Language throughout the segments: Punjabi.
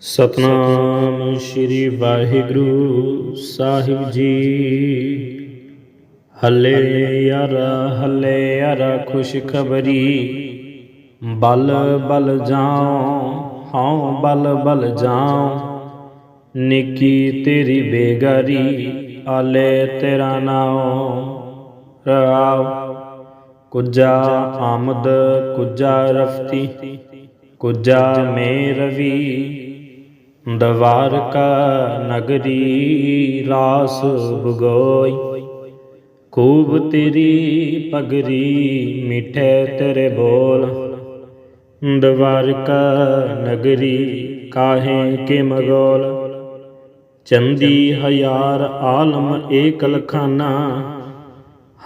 ਸਤਨਾਮ ਸ੍ਰੀ ਵਾਹਿਗੁਰੂ ਸਾਹਿਬ ਜੀ। ਹੱਲੇ ਯਾਰ ਹੱਲੇ ਯਾਰ ਖੁਸ਼ਖਬਰੀ। ਬਲ ਬਲ ਜਾਉ, ਹਉ, ਬਲ ਬਲ ਜਾਉ। ਨਿੱਕੀ ਤੇਰੀ ਬੇਗਾਰੀ, ਆਲੇ ਤੇਰਾ ਨਾਉ। ਰਾਵ ਕੁਜਾ ਆਮਦ, ਕੁਜਾ ਰਫਤੀ, ਕੁਜਾ ਮੇ ਰਵੀ। ਦਵਾਰਕਾ ਨਗਰੀ ਰਾਸ ਬਗੋਈ ਖੂਬ ਤੇਰੀ ਪਗਰੀ ਮਿੱਠੇ ਤੇਰੇ ਬੋਲ। ਦਵਾਰਕਾ ਨਗਰੀ ਕਾਹੇ ਕੇ ਮਗੋਲ। ਚੰਦੀ ਹਜ਼ਾਰ ਆਲਮ ਏਕ ਲਖਾਨਾ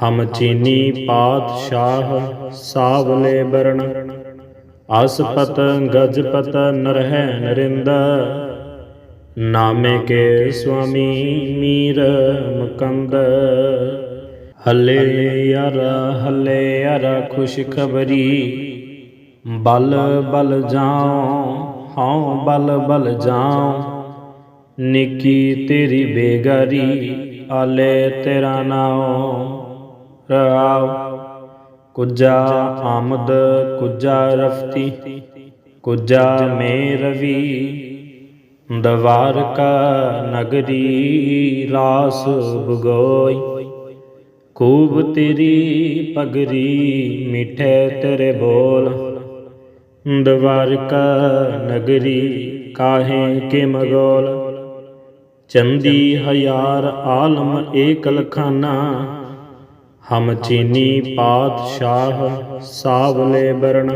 ਹਮ ਚੀਨੀ ਪਾਤਸ਼ਾਹ ਸਾਵਲੇ ਬਰਨ। ਅਸਪਤ ਗਜਪਤ ਨਰਹਿ ਨਰਿੰਦ ਨਾਮੇ ਕੇ ਸੁਆਮੀ ਮੀਰ ਮੁਕੰਦ। ਹੱਲੇ ਯਾਰ ਹੱਲੇ ਯਾਰ ਖੁਸ਼ ਖਬਰੀ। ਬਲ ਬਲ ਜਾਉ ਹਉ ਬਲ ਬਲ ਜਾਉ। ਨਿੱਕੀ ਤੇਰੀ ਬੇਗਾਰੀ ਆਲੇ ਤੇਰਾ ਨਾਉ। ਰਾਵ ਕੁਜਾ ਆਮਦ ਕੁਜਾ ਰਫਤੀ ਕੁਜਾ ਮੇ ਰਵੀ। ਦਵਾਰਕਾ ਨਗਰੀ ਰਾਸ ਬਗੋਈ ਖੂਬ ਤੇਰੀ ਪਗਰੀ ਮਿੱਠੇ ਤੇਰੇ ਬੋਲ। ਦਵਾਰਕਾ ਨਗਰੀ ਕਾਹੇ ਕੇ ਮਗੋਲ। ਚੰਦੀ ਹਜ਼ਾਰ ਆਲਮ ਏਕ ਲਖਾਨਾ ਹਮ ਚੀਨੀ ਪਾਤਸ਼ਾਹ ਸਾਵਲੇ ਬਰਨ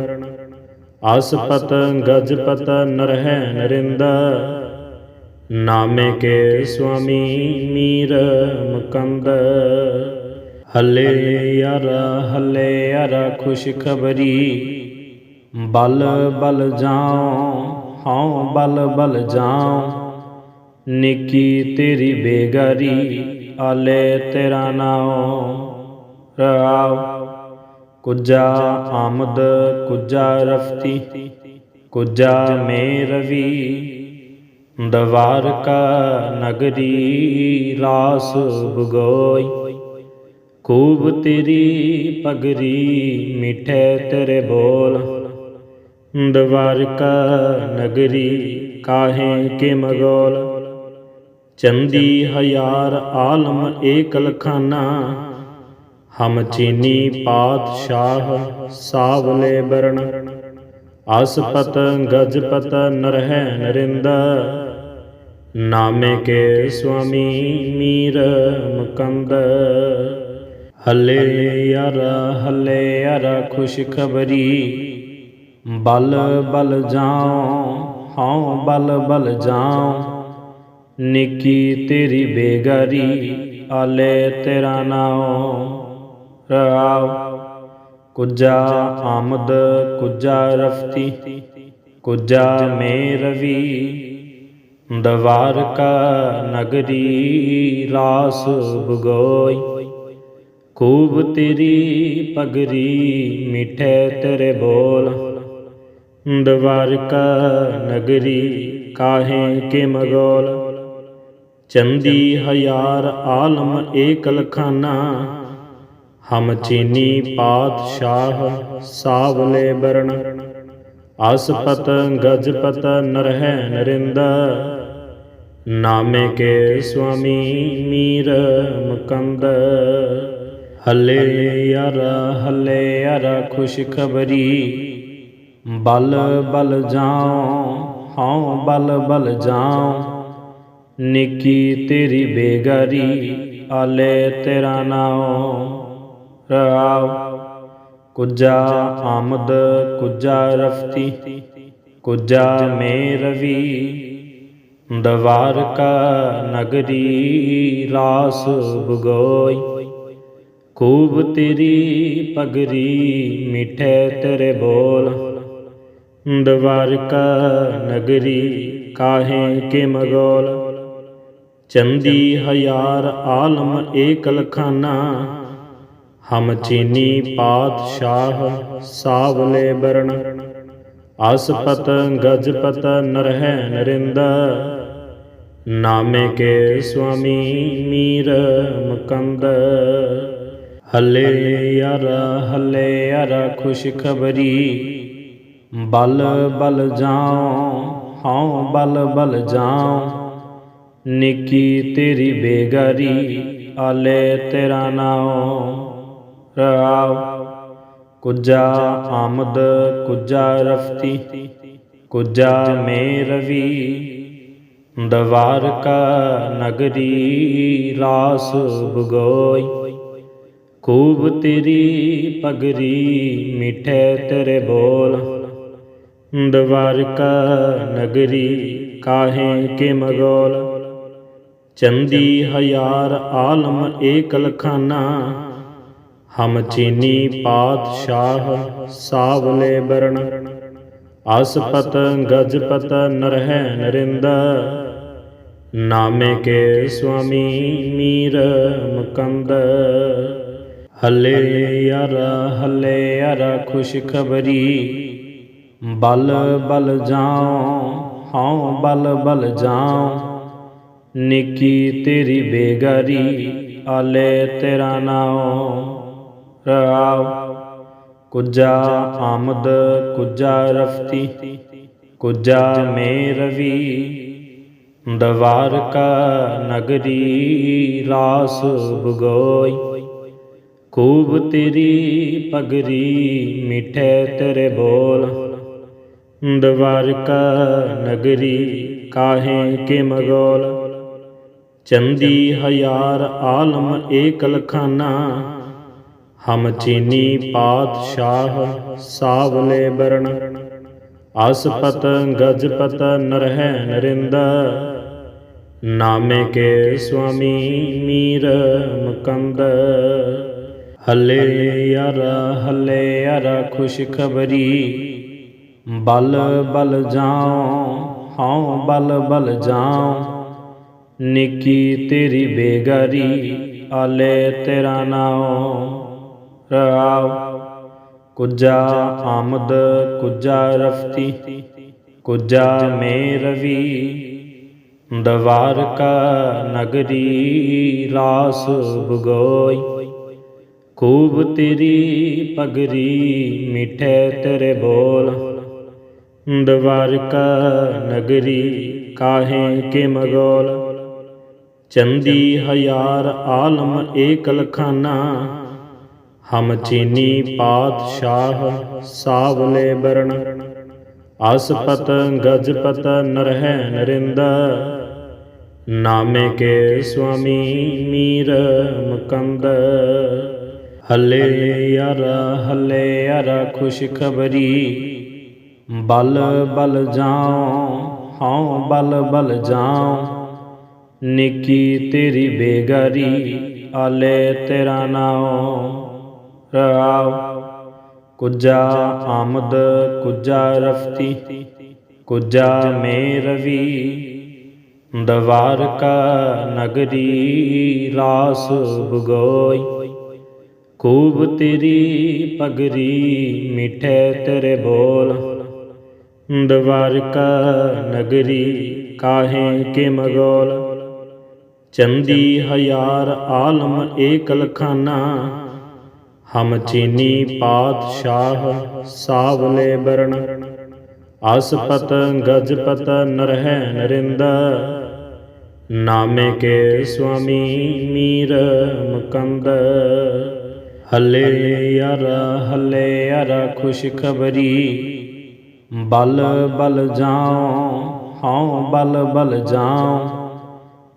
ਅਸਪਤ ਗਜਪਤ ਨਰਹਿ ਨਰਿੰਦ। ਨਾਮੇ ਕੇ ਸੁਆਮੀ ਮੀਰ ਮੁਕੰਦ। ਹੱਲੇ ਯਾਰ ਹੱਲੇ ਯਾਰ ਖੁਸ਼ ਖਬਰੀ ਬਲ ਬਲ ਜਾਉ, ਹਉ, ਬਲ ਬਲ ਜਾਉ। ਨਿੱਕੀ ਤੇਰੀ ਬੇਗਾਰੀ, ਆਲੇ ਤੇਰਾ ਨਾਉ। ਰਾਵ ਕੁਜਾ ਆਮਦ, ਕੁਜਾ ਰਫਤੀ, ਕੁਜਾ ਮੇ ਰਵੀ ਦਵਾਰਕਾ ਨਗਰੀ ਰਾਸ ਬਗੋਈ ਖੂਬ ਤੇਰੀ ਪਗਰੀ, ਮਿੱਠੇ ਤੇਰੇ ਬੋਲ, ਦਵਾਰਕਾ ਨਗਰੀ ਕਾਹੇ ਕੇ ਮਗੋਲ, ਚੰਦੀ ਹਜ਼ਾਰ ਆਲਮ ਏਕ ਲਖਾਨਾ ਹਮ ਚੀਨੀ ਪਾਤਸ਼ਾਹ ਸਾਵਲੇ ਬਰਨ ਅਸਪਤ ਗਜਪਤ ਨਰਹਿ ਨਰਿੰਦ। ਨਾਮੇ ਕੇ ਸੁਆਮੀ ਮੀਰ ਮੁਕੰਦ। ਹੱਲੇ ਯਾਰ ਹੱਲੇ ਯਾਰ ਖੁਸ਼ ਖਬਰੀ ਬਲ ਬਲ ਜਾਉ, ਹਉ, ਬਲ ਬਲ ਜਾਉ। ਨਿੱਕੀ ਤੇਰੀ ਬੇਗਾਰੀ, ਆਲੇ ਤੇਰਾ ਨਾਉ। ਰਾਵ। ਕੁਜਾ ਆਮਦ, ਕੁਜਾ ਰਫਤੀ, ਕੁਜਾ ਮੇ ਰਵੀ ਦਵਾਰਕਾ ਨਗਰੀ ਰਾਸ ਬਗੋਈ ਖੂਬ ਤੇਰੀ ਪਗਰੀ ਮਿੱਠੇ ਤੇਰੇ ਬੋਲ। ਦਵਾਰਕਾ ਨਗਰੀ ਕਾਹੇ ਕੇ ਮਗੋਲ। ਚੰਦੀ ਹਜ਼ਾਰ ਆਲਮ ਏਕ ਲਖਾਨਾ ਹਮ ਚੀਨੀ ਪਾਤਸ਼ਾਹ ਸਾਵਲੇ ਬਰਨ। ਅਸਪਤ ਗਜਪਤ ਨਰਹਿ ਨਰਿੰਦ। ਨਾਮੇ ਕੇ ਸੁਆਮੀ ਮੀਰ ਮਕੰਦ। ਹੱਲੇ ਯਾਰ ਹੱਲੇ ਯਾਰ ਖੁਸ਼ ਖਬਰੀ ਬਲ ਬਲ ਜਾਉ, ਹਉ, ਬਲ ਬਲ ਜਾਉ। ਨਿੱਕੀ ਤੇਰੀ ਬੇਗਾਰੀ, ਆਲੇ ਤੇਰਾ ਨਾਉ। ਰਾਵ। ਕੁਜਾ ਆਮਦ, ਕੁਜਾ ਰਫਤੀ, ਕੁਜਾ ਮੇ ਰਵੀ ਦਵਾਰਕਾ ਨਗਰੀ ਰਾਸ ਬਗੋਈ ਖੂਬ ਤੇਰੀ ਪਗਰੀ ਮਿੱਠੇ ਤੇਰੇ ਬੋਲ। ਦਵਾਰਕਾ ਨਗਰੀ ਕਾਹੇ ਕੇ ਮਗੋਲ। ਚੰਦੀ ਹਜ਼ਾਰ ਆਲਮ ਏਕ ਲਖਾਨਾ ਹਮ ਚੀਨੀ ਪਾਤਸ਼ਾਹ ਸਾਵਲੇ ਬਰਨ। ਆਸਪਤ ਗਜਪਤ ਨਰਹਿ ਨਰਿੰਦ। ਨਾਮੇ ਕੇ ਸੁਆਮੀ ਮੀਰ ਮਕੰਦ। ਹੱਲੇ ਯਾਰ ਹੱਲੇ ਯਾਰ ਖੁਸ਼ ਖਬਰੀ ਬਲ ਬਲ ਜਾਉ, ਹਉ, ਬਲ ਬਲ ਜਾਉ। ਨਿੱਕੀ ਤੇਰੀ ਬੇਗਾਰੀ, ਆਲੇ ਤੇਰਾ ਨਾਉ। ਰਾਵ, ਕੁਜਾ ਆਮਦ, ਕੁਜਾ ਰਫਤੀ, ਕੁਜਾ ਮੇਰਵੀ ਦਵਾਰਕਾ ਨਗਰੀ ਰਾਸ ਬਗੋਈ ਖੂਬ ਤੇਰੀ ਪਗਰੀ ਮਿੱਠੇ ਤੇਰੇ ਬੋਲ, ਦਵਾਰਕਾ ਨਗਰੀ ਕਾਹੇ ਕੇ ਮਗੋਲ, ਚੰਦੀ ਹਜ਼ਾਰ ਆਲਮ ਏਕ ਲਖਾਨਾ ਹਮ ਚੀਨੀ ਪਾਤਸ਼ਾਹ ਸਾਵਲੇ ਬਰਨ। ਆਸਪਤ ਗਜਪਤ ਨਰਹਿ ਨਰਿੰਦ। ਨਾਮੇ ਕੇ ਸੁਆਮੀ ਮੀਰ ਮਕੰਦ। ਹੱਲੇ ਯਾਰ ਹੱਲੇ ਯਾਰ ਖੁਸ਼ਖਬਰੀ। ਬਲ ਬਲ ਜਾਉ, ਹਉ, ਬਲ ਬਲ ਜਾਉ। ਨਿੱਕੀ ਤੇਰੀ ਬੇਗਾਰੀ, ਆਲੇ ਤੇਰਾ ਨਾਉ। ਰਾਵ। ਕੁਜਾ ਆਮਦ, ਕੁਜਾ ਰਫਤੀ, ਕੁਜਾ ਮੇਰਵੀ ਦਵਾਰਕਾ ਨਗਰੀ ਰਾਸ ਬਗੋਈ ਖੂਬ ਤੇਰੀ ਪਗਰੀ ਮਿੱਠੇ ਤੇਰੇ ਬੋਲ। ਦਵਾਰਕਾ ਨਗਰੀ ਕਾਹੇ ਕੇ ਮਗੋਲ। ਚੰਦੀ ਹਜ਼ਾਰ ਆਲਮ ਏਕ ਲਖਾਨਾ ਹਮ ਚੀਨੀ ਪਾਤਸ਼ਾਹ ਸਾਵਲੇ ਬਰਨ। ਆਸਪਤ ਗਜਪਤ ਨਰਹਿ ਨਰਿੰਦ। ਨਾਮੇ ਕੇ ਸੁਆਮੀ ਮੀਰ ਮਕੰਦ। ਹੱਲੇ ਯਾਰ ਹੱਲੇ ਯਾਰ ਖੁਸ਼ ਖਬਰੀ ਬਲ ਬਲ ਜਾਉ, ਹਉ, ਬਲ ਬਲ ਜਾਉ। ਨਿੱਕੀ ਤੇਰੀ ਬੇਗਾਰੀ, ਆਲੇ ਤੇਰਾ ਨਾਉ। ਰਾਵ। ਕੁਜਾ ਆਮਦ, ਕੁਜਾ ਰਫਤੀ, ਕੁਜਾ ਮੇਰਵੀ ਦਵਾਰਕਾ ਨਗਰੀ ਰਾਸ ਬਗੋਈ ਖੂਬ ਤੇਰੀ ਪਗਰੀ ਮਿੱਠੇ ਤੇਰੇ ਬੋਲ। ਦਵਾਰਕਾ ਨਗਰੀ ਕਾਹੇ ਕੇ ਮਗੋਲ। ਚੰਦੀ ਹਜ਼ਾਰ ਆਲਮ ਏਕ ਲਖਾਨਾ ਹਮ ਚੀਨੀ ਪਾਤਸ਼ਾਹ ਸਾਵਲੇ ਬਰਨ ਆਸਪਤ ਗਜਪਤ ਨਰਹਿ ਨਰਿੰਦ। ਨਾਮੇ ਕੇ ਸੁਆਮੀ ਮੀਰ ਮਕੰਦ। ਹੱਲੇ ਯਾਰ ਹੱਲੇ ਯਾਰ ਖੁਸ਼ ਖਬਰੀ ਬਲ ਬਲ ਜਾਉ, ਹਉ, ਬਲ ਬਲ ਜਾਉ। ਨਿੱਕੀ ਤੇਰੀ ਬੇਗਾਰੀ, ਆਲੇ ਤੇਰਾ ਨਾਉ। ਰਾਵ ਕੁਜਾ ਆਮਦ, ਕੁਜਾ ਰਫਤੀ, ਕੁਜਾ ਮੇਰਵੀ, ਦਵਾਰਕਾ ਨਗਰੀ ਰਾਸ ਬਗੋਈ ਖੂਬ ਤੇਰੀ ਪਗਰੀ ਮਿੱਠੇ ਤੇਰੇ ਬੋਲ। ਦਵਾਰਕਾ ਨਗਰੀ ਕਾਹੇ ਕੇ ਮਗੋਲ। ਚੰਦੀ ਹਜ਼ਾਰ ਆਲਮ ਏਕ ਲਖਾਨਾ ਹਮ ਚੀਨੀ ਪਾਤਸ਼ਾਹ ਸਾਵਲੇ ਬਰਨ ਆਸਪਤ ਗਜਪਤ ਨਰਹਿ ਨਰਿੰਦ। ਨਾਮੇ ਕੇ ਸੁਆਮੀ ਮੀਰ ਮਕੰਦ। ਹੱਲੇ ਯਾਰ ਹੱਲੇ ਯਾਰ ਖੁਸ਼ ਖਬਰੀ ਬਲ ਬਲ ਜਾਉ, ਹਉ, ਬਲ ਬਲ ਜਾਉ।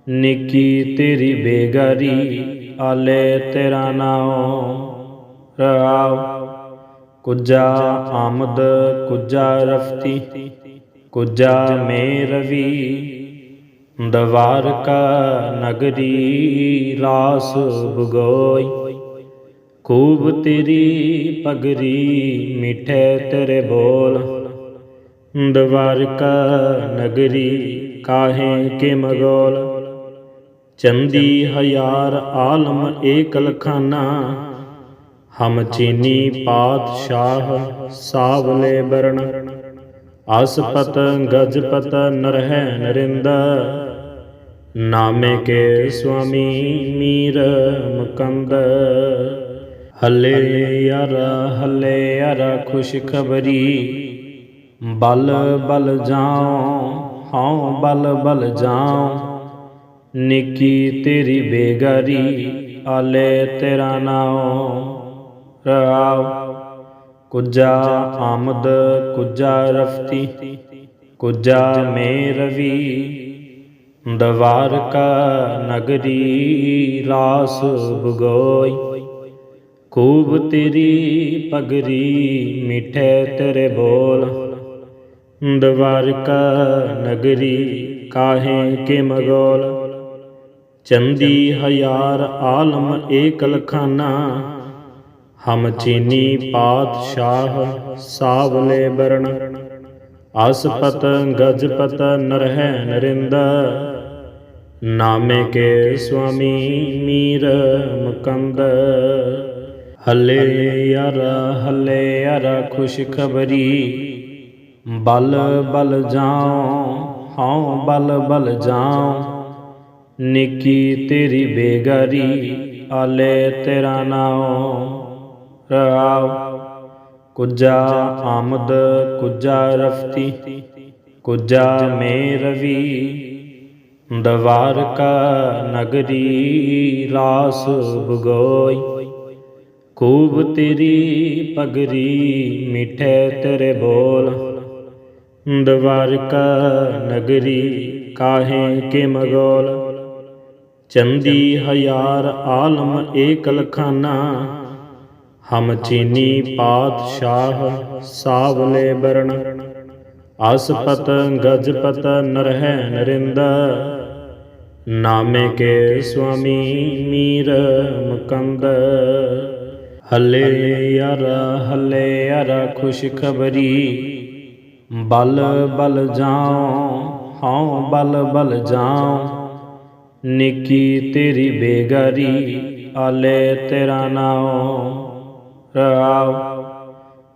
ਨਿੱਕੀ ਤੇਰੀ ਬੇਗਾਰੀ, ਆਲੇ ਤੇਰਾ ਨਾਉ। ਕੁਜਾ ਆਮਦ, ਕੁਜਾ ਰਫਤੀ, ਕੁਜਾ ਮੇਰਵੀ। ਦਵਾਰਕਾ ਨਗਰੀ ਰਾਸ ਬਗੋਈ ਖੂਬ ਤੇਰੀ ਪਗਰੀ ਮਿੱਠੇ ਤੇਰੇ ਬੋਲ। ਦਵਾਰਕਾ ਨਗਰੀ ਕਾਹੇ ਕੇ ਮਗੋਲ। ਚੰਦੀ ਹਜ਼ਾਰ ਆਲਮ ਏਕ ਲਖਾਨਾ ਹਮ ਚੀਨੀ ਪਾਤਸ਼ਾਹ ਸਾਵਲੇ ਬਰਨ। ਆਸਪਤ ਗਜਪਤ ਨਰਹਿ ਨਰਿੰਦ। ਨਾਮੇ ਕੇ ਸੁਆਮੀ ਮੀਰ ਮਕੰਦ। ਹੱਲੇ ਯਾਰ ਹੱਲੇ ਯਾਰ ਖੁਸ਼ ਖਬਰੀ ਬਲ ਬਲ ਜਾਉ, ਹਉ, ਬਲ ਬਲ ਜਾਉ। ਨਿੱਕੀ ਤੇਰੀ ਬੇਗਾਰੀ, ਆਲੇ ਤੇਰਾ ਨਾਉ। ਰਾਵ ਕੁਜਾ ਆਮਦ, ਕੁਜਾ ਰਫਤੀ, ਕੁਜਾ ਮੇ ਰਵੀ। ਦਵਾਰਕਾ ਨਗਰੀ ਰਾਸ ਬਗੋਈ ਖੂਬ ਤੇਰੀ ਪਗਰੀ ਮਿੱਠੇ ਤੇਰੇ ਬੋਲ। ਦਵਾਰਕਾ ਨਗਰੀ ਕਾਹੇ ਕੇ ਮਗੋਲ। ਚੰਦੀ ਹਜ਼ਾਰ ਆਲਮ ਏਕ ਲਖਾਨਾ ਹਮ ਚੀਨੀ ਪਾਤਸ਼ਾਹ ਸਾਵਲੇ ਬਰਨ। ਆਸਪਤ ਗਜਪਤ ਨਰਹਿ ਨਰਿੰਦ। ਨਾਮੇ ਕੇ ਸੁਆਮੀ ਮੀਰ ਮੁਕੰਦ। ਹੱਲੇ ਯਾਰ ਹੱਲੇ ਯਾਰ ਖੁਸ਼ ਖਬਰੀ ਬਲ ਬਲ ਜਾਉ, ਹਉ, ਬਲ ਬਲ ਜਾਉ। ਨਿੱਕੀ ਤੇਰੀ ਬੇਗਾਰੀ, ਆਲੇ ਤੇਰਾ ਨਾਉ। ਰਾਵ। ਕੁਜਾ ਆਮਦ, ਕੁਜਾ ਰਫਤੀ, ਕੁਜਾ ਮੇ ਰਵੀ ਦਵਾਰਕਾ ਨਗਰੀ ਰਾਸ ਬਗੋਈ ਖੂਬ ਤੇਰੀ ਪਗਰੀ ਮਿੱਠੇ ਤੇਰੇ ਬੋਲ। ਦਵਾਰਕਾ ਨਗਰੀ ਕਾਹੇ ਕੇ ਮਗੋਲ। ਚੰਦੀ ਹਜ਼ਾਰ ਆਲਮ ਏਕ ਲਖਾਨਾ ਹਮ ਚੀਨੀ ਪਾਤਸ਼ਾਹ ਸਾਵਲੇ ਬਰਨ ਆਸਪਤ ਗਜਪਤ ਨਰਹਿ ਨਰਿੰਦ, ਨਾਮੇ ਕੇ ਸੁਆਮੀ ਮੀਰ ਮੁਕੰਦ। ਹੱਲੇ ਯਾਰ ਹੱਲੇ ਯਾਰ ਖੁਸ਼ ਖਬਰੀ ਬਲ ਬਲ ਜਾਉ, ਹਉ ਬਲ ਬਲ ਜਾਉ। ਨਿੱਕੀ ਤੇਰੀ ਬੇਗਾਰੀ, ਆਲੇ ਤੇਰਾ ਨਾਉ। ਰਾਵ।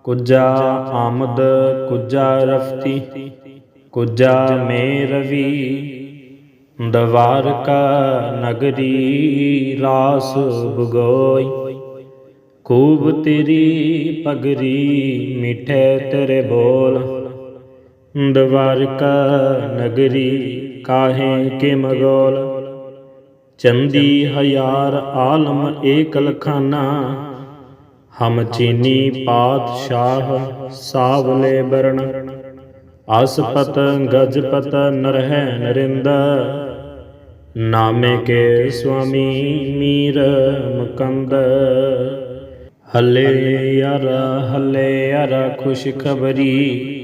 ਕੁਜਾ ਆਮਦ, ਕੁਜਾ ਰਫਤੀ, ਕੁਜਾ ਮੇ ਰਵੀ ਦਵਾਰਕਾ ਨਗਰੀ ਰਾਸ ਬਗੋਈ ਖੂਬ ਤੇਰੀ ਪਗਰੀ ਮਿੱਠੇ ਤੇਰੇ ਬੋਲ। ਦਵਾਰਕਾ ਨਗਰੀ ਕਾਹੇ ਕੇ ਮਗੋਲ। ਚੰਦੀ ਹਜ਼ਾਰ ਆਲਮ ਏਕ ਲਖਾਨਾ ਹਮ ਚੀਨੀ ਪਾਤਸ਼ਾਹ ਸਾਵਲੇ ਬਰਨ। ਆਸਪਤ ਗਜਪਤ ਨਰਹਿ ਨਰਿੰਦ। ਨਾਮੇ ਕੇ ਸੁਆਮੀ ਮੀਰ ਮਕੰਦ। ਹੱਲੇ ਯਾਰ ਹੱਲੇ ਯਾਰ ਖੁਸ਼ ਖਬਰੀ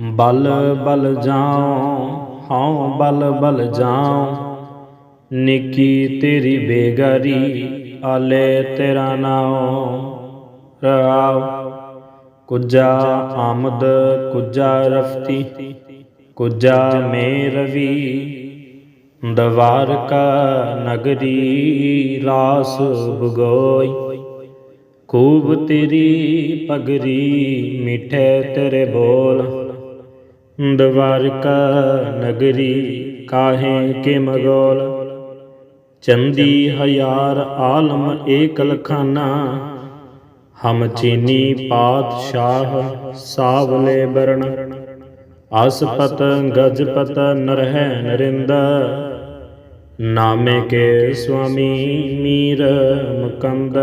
ਬਲ ਬਲ ਜਾਉ, ਹਉ, ਬਲ ਬਲ ਜਾਉ। ਨਿੱਕੀ ਤੇਰੀ ਬੇਗਾਰੀ, ਆਲੇ ਤੇਰਾ ਨਾਉ। ਰਾਵ। ਕੁਜਾ ਆਮਦ, ਕੁਜਾ ਰਫਤੀ, ਕੁਜਾ ਮੇ ਰਵੀ ਦਵਾਰਕਾ ਨਗਰੀ ਰਾਸ ਬਗੋਈ ਖੂਬ ਤੇਰੀ ਪਗਰੀ ਮਿੱਠੇ ਤੇਰੇ ਬੋਲ। ਦਵਾਰਕਾ ਨਗਰੀ ਕਾਹੇ ਕੇ ਮਗੋਲ। ਚੰਦੀ ਹਜ਼ਾਰ ਆਲਮ ਏਕ ਲਖਾਨਾ ਹਮ ਚੀਨੀ ਪਾਤਸ਼ਾਹ ਸਾਵਲੇ ਬਰਨ ਆਸਪਤ ਗਜਪਤ ਨਰਹਿ ਨਰਿੰਦ। ਨਾਮੇ ਕੇ ਸੁਆਮੀ ਮੀਰ ਮਕੰਦ।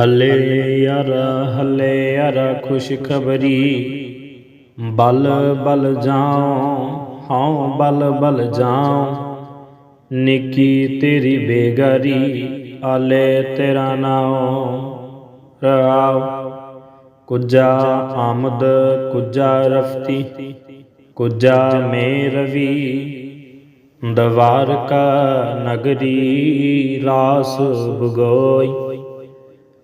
ਹੱਲੇ ਯਾਰ ਹੱਲੇ ਯਾਰ ਖੁਸ਼ ਖਬਰੀ ਬਲ ਬਲ ਜਾਉ, ਹਉ, ਬਲ ਬਲ ਜਾਉ। ਨਿੱਕੀ ਤੇਰੀ ਬੇਗਾਰੀ, ਆਲੇ ਤੇਰਾ ਨਾਉ। ਰਾਵ। ਕੁਜਾ ਆਮਦ, ਕੁਜਾ ਰਫਤੀ, ਕੁਜਾ ਮੇ ਰਵੀ ਦਵਾਰਕਾ ਨਗਰੀ ਰਾਸ ਭਗੋਈ।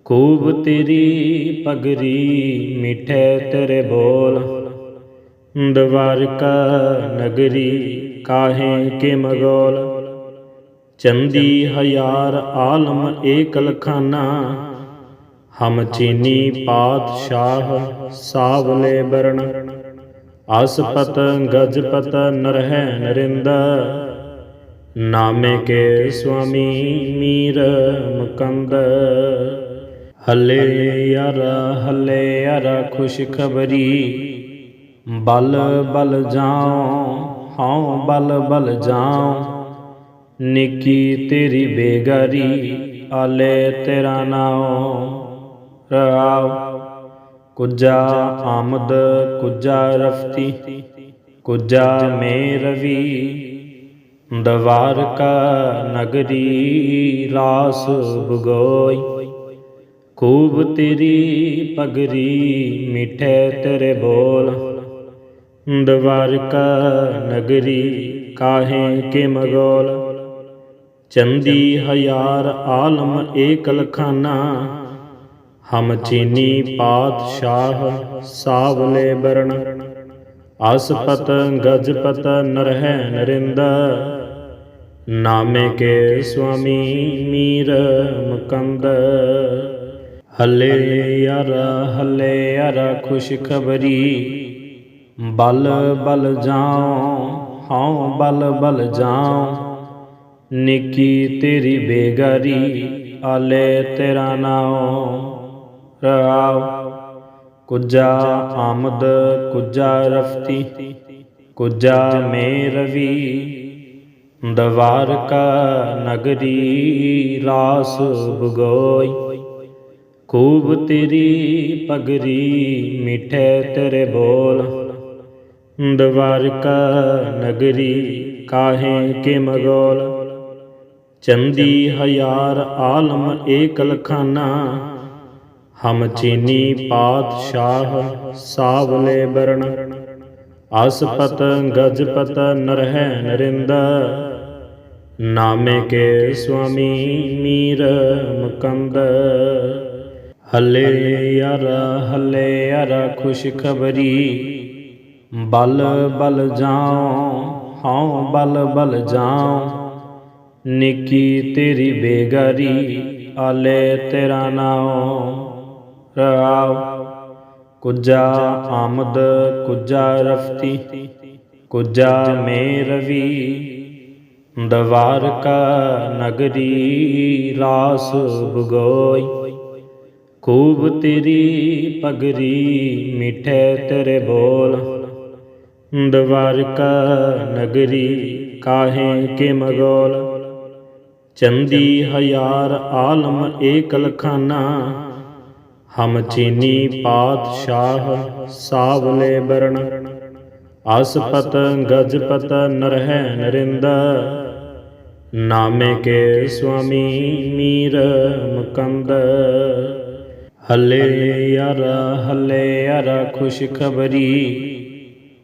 ਖੂਬ ਤੇਰੀ ਪਗਰੀ ਮਿੱਠੇ ਤੇਰੇ ਬੋਲ। ਦਵਾਰਕਾ ਨਗਰੀ ਕਾਹੇ ਕੇ ਮਗੋਲ। ਚੰਦੀ ਹਜ਼ਾਰ ਆਲਮ ਏਕ ਲਖਾਨਾ ਹਮ ਚੀਨੀ ਪਾਤਸ਼ਾਹ ਸਾਵਲੇ ਬਰਨ ਆਸਪਤ ਗਜਪਤ ਨਰਹਿ ਨਰਿੰਦ। ਨਾਮੇ ਕੇ ਸੁਆਮੀ ਮੀਰ ਮੁਕੰਦ। ਹੱਲੇ ਯਾਰ ਹੱਲੇ ਯਾਰ ਖੁਸ਼ ਖਬਰੀ ਬਲ ਬਲ ਜਾਉ, ਹਉ, ਬਲ ਬਲ ਜਾਉ। ਨਿੱਕੀ ਤੇਰੀ ਬੇਗਾਰੀ, ਆਲੇ ਤੇਰਾ ਨਾਉ। ਰਾਵ। ਕੁਜਾ ਆਮਦ, ਕੁਜਾ ਰਫਤੀ, ਕੁਜਾ ਮੇ ਰਵੀ ਦਵਾਰਕਾ ਨਗਰੀ ਰਾਸ ਭਗੋਈ। ਖੂਬ ਤੇਰੀ ਪਗਰੀ ਮਿੱਠੇ ਤੇਰੇ ਬੋਲ। ਦਵਾਰਕਾ ਨਗਰੀ ਕਾਹੇ ਕੇ ਮਗੋਲ। ਚੰਦੀ ਹਜ਼ਾਰ ਆਲਮ ਏਕ ਲਖਾਨਾ ਹਮ ਚੀਨੀ ਪਾਤਸ਼ਾਹ ਸਾਵਲੇ ਬਰਨ ਅਸਪਤ ਗਜਪਤ ਨਰਹਿ ਨਰਿੰਦ। ਨਾਮੇ ਕੇ ਸੁਆਮੀ ਮੀਰ ਮਕੰਦ। ਹੱਲੇ ਯਾਰ ਹੱਲੇ ਯਾਰ ਖੁਸ਼ ਖਬਰੀ ਬਲ ਬਲ ਜਾਉ, ਹਉ, ਬਲ ਬਲ ਜਾਉ। ਨਿੱਕੀ ਤੇਰੀ ਬੇਗਾਰੀ, ਆਲੇ ਤੇਰਾ ਨਾਉ। ਰਾਵ। ਕੁਜਾ ਆਮਦ, ਕੁਜਾ ਰਫਤੀ, ਕੁਜਾ ਮੇ ਰਵੀ। ਦਵਾਰਕਾ ਨਗਰੀ ਰਾਸ ਬਗੋਈ ਖੂਬ ਤੇਰੀ ਪਗਰੀ ਮਿੱਠੇ ਤੇਰੇ ਬੋਲ। ਦਵਾਰਕਾ ਨਗਰੀ ਕਾਹੇ ਕੇ ਮਗੋਲ। ਚੰਦੀ ਹਜ਼ਾਰ ਆਲਮ ਏਕ ਲਖਾਨਾ ਹਮ ਚੀਨੀ ਪਾਤਸ਼ਾਹ ਸਾਵਲੇ ਬਰਨ ਅਸਪਤ ਗਜਪਤ ਨਰਹਿ ਨਰਿੰਦ। ਨਾਮੇ ਕੇ ਸੁਆਮੀ ਮੀਰ ਮਕੰਦ। ਹੱਲੇ ਯਾਰ ਹੱਲੇ ਯਾਰ ਖੁਸ਼ਖਬਰੀ। ਬਲ ਬਲ ਜਾਉ, ਹਉ, ਬਲ ਬਲ ਜਾਉ। ਨਿੱਕੀ ਤੇਰੀ ਬੇਗਾਰੀ, ਆਲੇ ਤੇਰਾ ਨਾਉ। ਕੁਜਾ ਆਮਦ, ਕੁਜਾ ਰਫਤੀ, ਕੁਜਾ ਮੇ ਰਵੀ ਦਵਾਰਕਾ ਨਗਰੀ ਰਾਸ ਬਗੋਈ ਖੂਬ ਤੇਰੀ ਪਗਰੀ ਮਿੱਠੇ ਤੇਰੇ ਬੋਲ। ਦਵਾਰਕਾ ਨਗਰੀ ਕਾਹੇ ਕੇ ਮਗੋਲ। ਚੰਦੀ ਹਜ਼ਾਰ ਆਲਮ ਏਕ ਲਖਾਨਾ ਹਮ ਚੀਨੀ ਪਾਤਸ਼ਾਹ ਸਾਵਲੇ ਬਰਨ। ਅਸਪਤ ਗਜਪਤ ਨਰਹਿ ਨਰਿੰਦ। ਨਾਮੇ ਕੇ ਸੁਆਮੀ ਮੀਰ ਮੁਕੰਦ। ਹੱਲੇ ਯਾਰ ਹੱਲੇ ਯਾਰ ਖੁਸ਼ ਖਬਰੀ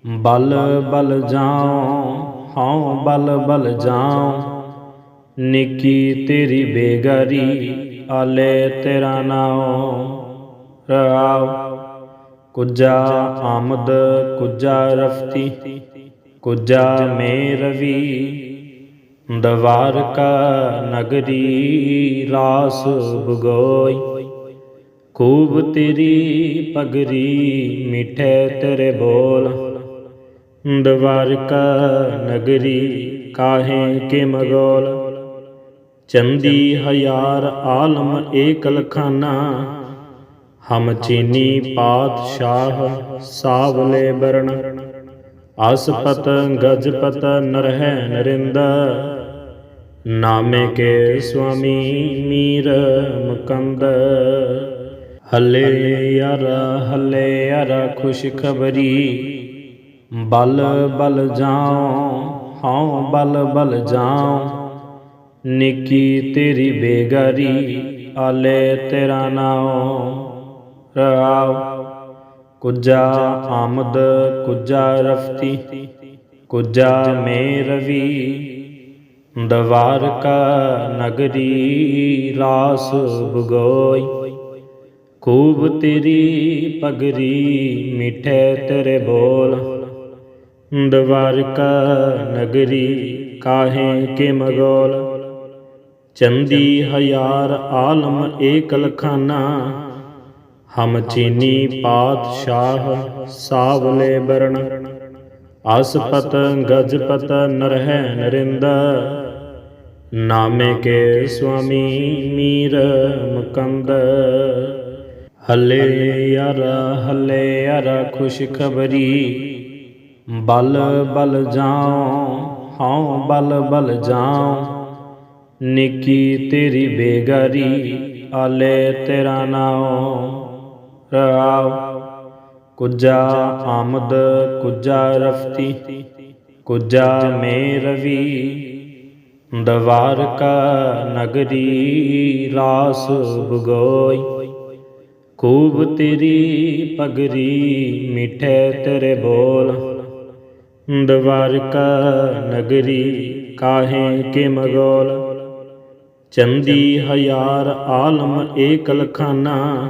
ਬਲ ਬਲ ਜਾਉ, ਹਉ, ਬਲ ਬਲ ਜਾਉ। ਨਿੱਕੀ ਤੇਰੀ ਬੇਗਾਰੀ, ਆਲੇ ਤੇਰਾ ਨਾਉ। ਰਾਵ। ਕੁਜਾ ਆਮਦ, ਕੁਜਾ ਰਫਤੀ, ਕੁਜਾ ਮੇ ਰਵੀ ਦਵਾਰਕਾ ਨਗਰੀ ਰਾਸ ਬਗੋਈ ਖੂਬ ਤੇਰੀ ਪਗਰੀ ਮਿੱਠੇ ਤੇਰੇ ਬੋਲ। ਦਵਾਰਕਾ ਨਗਰੀ ਕਾਹੇ ਕੇ ਮਗੋਲ। ਚੰਦੀ ਹਜ਼ਾਰ ਆਲਮ ਏਕ ਲਖਾਨਾ ਹਮ ਚੀਨੀ ਪਾਤਸ਼ਾਹ ਸਾਵਲੇ ਬਰਨ ਅਸਪਤ ਗਜਪਤ ਨਰਹਿ ਨਰਿੰਦ। ਨਾਮੇ ਕੇ ਸੁਆਮੀ ਮੀਰ ਮਕੰਦ। ਹੱਲੇ ਯਾਰ ਹੱਲੇ ਯਾਰ ਖੁਸ਼ ਖਬਰੀ ਬਲ ਬਲ ਜਾਉ, ਹਉ, ਬਲ ਬਲ ਜਾਉ। ਨਿੱਕੀ ਤੇਰੀ ਬੇਗਾਰੀ, ਆਲੇ ਤੇਰਾ ਨਾਉ। ਰਾਵ। ਕੁਜਾ ਆਮਦ, ਕੁਜਾ ਰਫਤੀ, ਕੁਜਾ ਮੇ ਰਵੀ ਦਵਾਰਕਾ ਨਗਰੀ ਰਾਸ ਬਗੋਈ ਖੂਬ ਤੇਰੀ ਪਗਰੀ ਮਿੱਠੇ ਤੇਰੇ ਬੋਲ। ਦਵਾਰਕਾ ਨਗਰੀ ਕਾਹੇ ਕੇ ਮਗੋਲ। ਚੰਦੀ ਹਜ਼ਾਰ ਆਲਮ ਏਕ ਲਖਾਨਾ ਹਮ ਚੀਨੀ ਪਾਤਸ਼ਾਹ ਸਾਵਲੇ ਬਰਨ ਆਸਪਤ ਗਜਪਤ ਨਰਹਿ ਨਰਿੰਦ। ਨਾਮੇ ਕੇ ਸੁਆਮੀ ਮੀਰ ਮੁਕੰਦ। ਹੱਲੇ ਯਾਰ ਹੱਲੇ ਯਾਰ ਖੁਸ਼ ਖਬਰੀ ਬਲ ਬਲ ਜਾਉ, ਹਉ, ਬਲ ਬਲ ਜਾਉ। ਨਿੱਕੀ ਤੇਰੀ ਬੇਗਾਰੀ, ਆਲੇ ਤੇਰਾ ਨਾਉ। ਕੁਜਾ ਆਮਦ, ਕੁਜਾ ਰਫਤੀ, ਕੁਜਾ ਮੇਰਵੀ। ਦਵਾਰਕਾ ਨਗਰੀ ਰਾਸ ਬਗੋਈ ਖੂਬ ਤੇਰੀ ਪਗਰੀ ਮਿੱਠੇ ਤੇਰੇ ਬੋਲ। ਦਵਾਰਕਾ ਨਗਰੀ ਕਾਹੇ ਕੇ ਮਗੋਲ। ਚੰਦੀ ਹਜ਼ਾਰ ਆਲਮ ਏਕ ਲਖਾਨਾ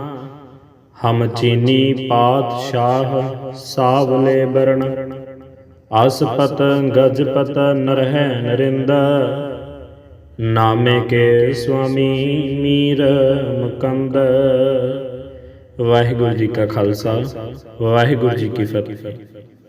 ਹਮ ਚੀਨੀ ਪਾਤਸ਼ਾਹ ਸਾਵਲੇ ਬਰਨ। ਆਸਪਤ ਗਜਪਤ ਨਰਹਿ ਨਰਿੰਦ। ਨਾਮੇ ਕੇ ਸੁਆਮੀ ਮੀਰ ਮੁਕੰਦ। ਵਾਹਿਗੁਰੂ ਜੀ ਕਾ ਖਾਲਸਾ, ਵਾਹਿਗੁਰੂ ਜੀ ਕੀ ਫਤਿਹ।